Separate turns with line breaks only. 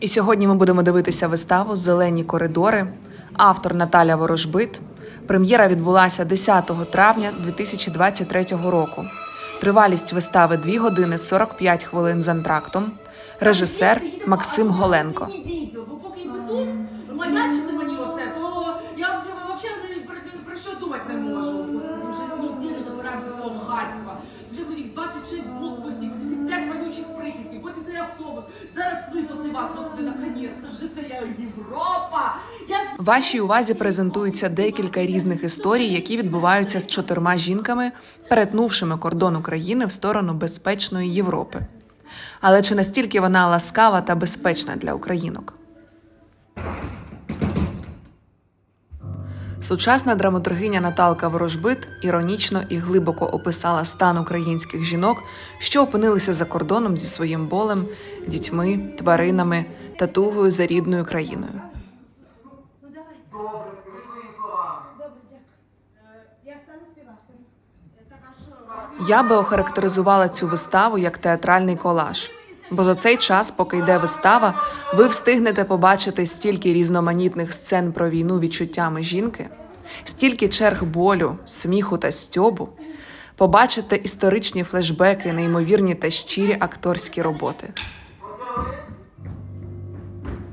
І сьогодні ми будемо дивитися виставу Зелені коридори, автор Наталя Ворожбит. Прем'єра відбулася 10 травня 2023 року. Тривалість вистави 2 години 45 хвилин з антрактом. Режисер Максим Голенко.
Маячили мені оце, то я взагалі про, що не можу. Вже неділю добираємося з Харкова. Вже тоді 26 блокпостів, потім 5 вонючих прихідків, потім цей автобус. Вас, господи, наконец-то, це Європа.
Вашій увазі презентується декілька різних історій, які відбуваються з чотирма жінками, перетнувшими кордон України в сторону безпечної Європи. Але чи настільки вона ласкава та безпечна для українок? Сучасна драматургиня Наталка Ворожбит іронічно і глибоко описала стан українських жінок, що опинилися за кордоном зі своїм болем, дітьми, тваринами та тугою за рідною країною. Я би охарактеризувала цю виставу як театральний колаж. Бо за цей час, поки йде вистава, ви встигнете побачити стільки різноманітних сцен про війну відчуттями жінки, стільки черг болю, сміху та стьобу, побачите історичні флешбеки, неймовірні та щирі акторські роботи.